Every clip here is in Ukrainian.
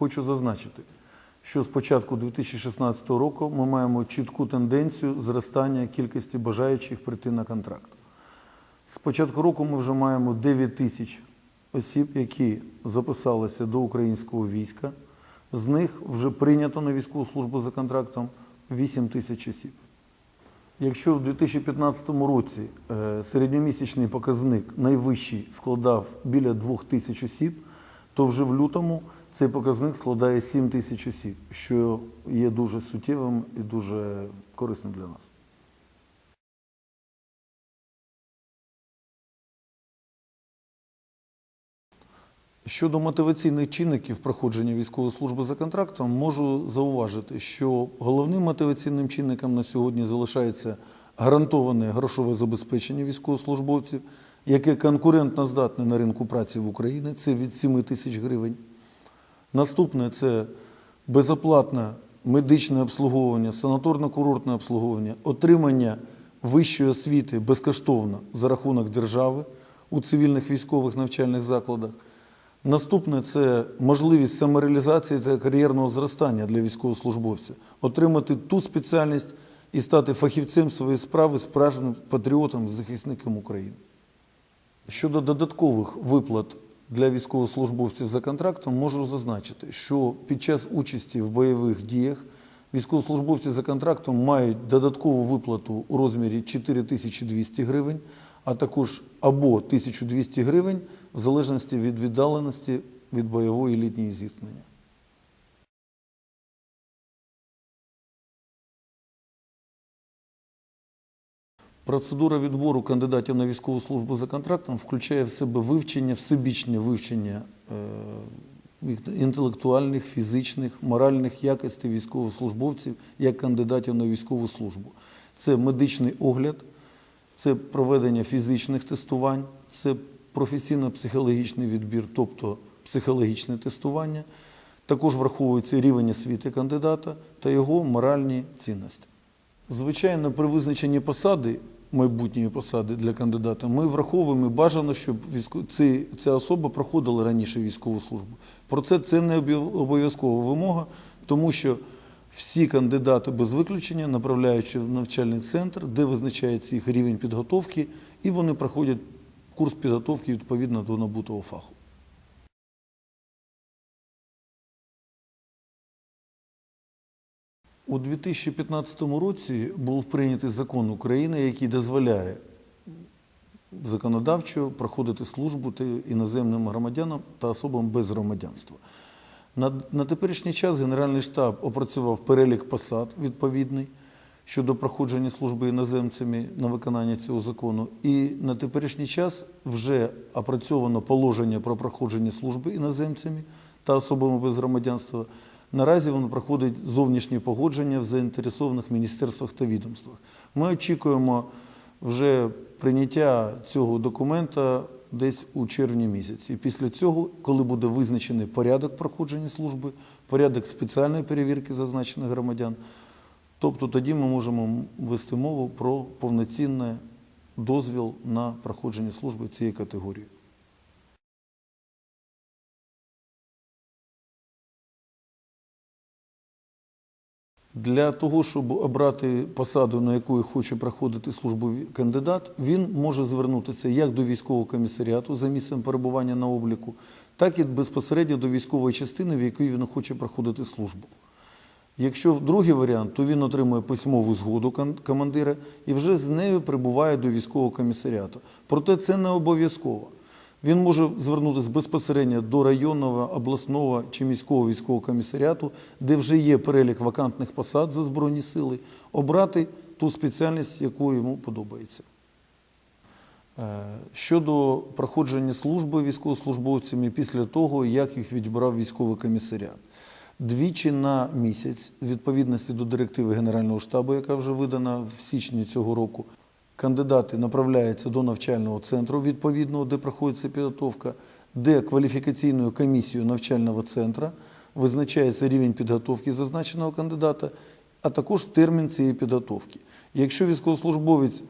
Хочу зазначити, що з початку 2016 року ми маємо чітку тенденцію зростання кількості бажаючих прийти на контракт. З початку року ми вже маємо 9 тисяч осіб, які записалися до українського війська. З них вже прийнято на військову службу за контрактом 8 тисяч осіб. Якщо в 2015 році е, середньомісячний показник найвищий складав біля 2 тисяч осіб, то вже в лютому цей показник складає 7 тисяч осіб, що є дуже суттєвим і дуже корисним для нас. Щодо мотиваційних чинників проходження військової служби за контрактом, можу зауважити, що головним мотиваційним чинником на сьогодні залишається гарантоване грошове забезпечення військовослужбовців, яке конкурентно здатне на ринку праці в Україні, це від 7 тисяч гривень. Наступне це безоплатне медичне обслуговування, санаторно-курортне обслуговування, отримання вищої освіти безкоштовно за рахунок держави у цивільних військових навчальних закладах. Наступне це можливість самореалізації та кар'єрного зростання для військовослужбовця, отримати ту спеціальність і стати фахівцем своєї справи, справжнім патріотом, захисником України. Щодо додаткових виплат для військовослужбовців за контрактом, можу зазначити, що під час участі в бойових діях військовослужбовці за контрактом мають додаткову виплату у розмірі 4200 гривень, а також або 1200 гривень в залежності від віддаленості від бойової літньої зіткнення. Процедура відбору кандидатів на військову службу за контрактом включає в себе вивчення, всебічне вивчення е, інтелектуальних, фізичних, моральних якостей військовослужбовців як кандидатів на військову службу. Це медичний огляд, це проведення фізичних тестувань, це професійно-психологічний відбір, тобто психологічне тестування. Також враховується рівень освіти кандидата та його моральні цінності. Звичайно, при визначенні посади, майбутньої посади для кандидата, ми враховуємо і бажано, щоб ці... ця особа проходила раніше військову службу. Про це це не обов- обов'язкова вимога, тому що всі кандидати без виключення направляючи в навчальний центр, де визначається їх рівень підготовки, і вони проходять курс підготовки відповідно до набутого фаху. У 2015 році був прийнятий закон України, який дозволяє законодавчо проходити службу іноземним громадянам та особам без громадянства. На, на теперішній час Генеральний штаб опрацював перелік посад відповідний щодо проходження служби іноземцями на виконання цього закону. І на теперішній час вже опрацьовано положення про проходження служби іноземцями та особами без громадянства. Наразі воно проходить зовнішнє погодження в заінтересованих міністерствах та відомствах. Ми очікуємо вже прийняття цього документа десь у червні місяці. Після цього, коли буде визначений порядок проходження служби, порядок спеціальної перевірки зазначених громадян, тобто тоді ми можемо вести мову про повноцінний дозвіл на проходження служби цієї категорії. Для того, щоб обрати посаду, на яку хоче проходити службу кандидат, він може звернутися як до військового комісаріату за місцем перебування на обліку, так і безпосередньо до військової частини, в якій він хоче проходити службу. Якщо другий варіант, то він отримує письмову згоду командира і вже з нею прибуває до військового комісаріату. Проте це не обов'язково. Він може звернутися безпосередньо до районного, обласного чи міського військового комісаріату, де вже є перелік вакантних посад за Збройні сили, обрати ту спеціальність, яку йому подобається. Е, Щодо проходження служби військовослужбовцями після того, як їх відібрав військовий комісаріат. Двічі на місяць, в відповідності до директиви Генерального штабу, яка вже видана в січні цього року, кандидати направляються до навчального центру відповідного, де проходиться підготовка, де кваліфікаційною комісією навчального центру визначається рівень підготовки зазначеного кандидата, а також термін цієї підготовки. Якщо військовослужбовець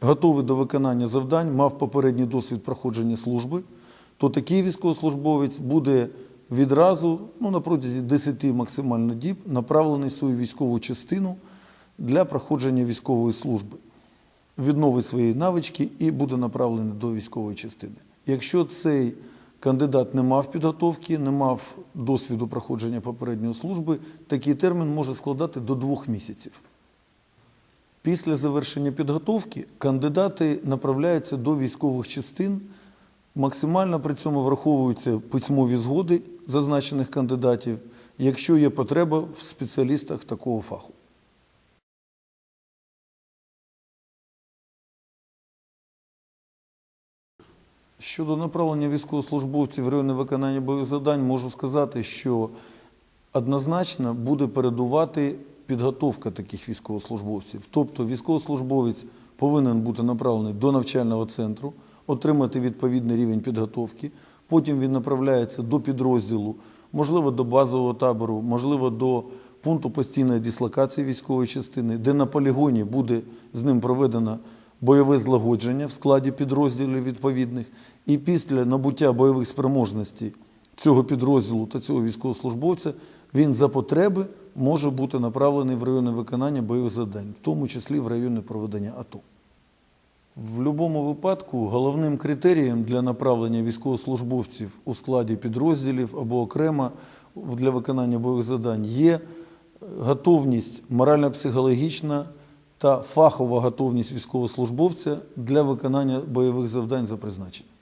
готовий до виконання завдань, мав попередній досвід проходження служби, то такий військовослужбовець буде відразу, ну, на протязі 10 максимально діб, направлений в свою військову частину для проходження військової служби. Відновить свої навички і буде направлений до військової частини. Якщо цей кандидат не мав підготовки, не мав досвіду проходження попередньої служби, такий термін може складати до двох місяців. Після завершення підготовки кандидати направляються до військових частин. Максимально при цьому враховуються письмові згоди зазначених кандидатів, якщо є потреба в спеціалістах такого фаху. Щодо направлення військовослужбовців в райони виконання бойових завдань, можу сказати, що однозначно буде передувати підготовка таких військовослужбовців. Тобто військовослужбовець повинен бути направлений до навчального центру, отримати відповідний рівень підготовки. Потім він направляється до підрозділу, можливо, до базового табору, можливо, до пункту постійної дислокації військової частини, де на полігоні буде з ним проведено бойове злагодження в складі підрозділів відповідних. І після набуття бойових спроможностей цього підрозділу та цього військовослужбовця він за потреби може бути направлений в райони виконання бойових завдань, в тому числі в райони проведення АТО. В будь-якому випадку головним критерієм для направлення військовослужбовців у складі підрозділів або окремо для виконання бойових завдань є готовність морально-психологічна та фахова готовність військовослужбовця для виконання бойових завдань за призначенням.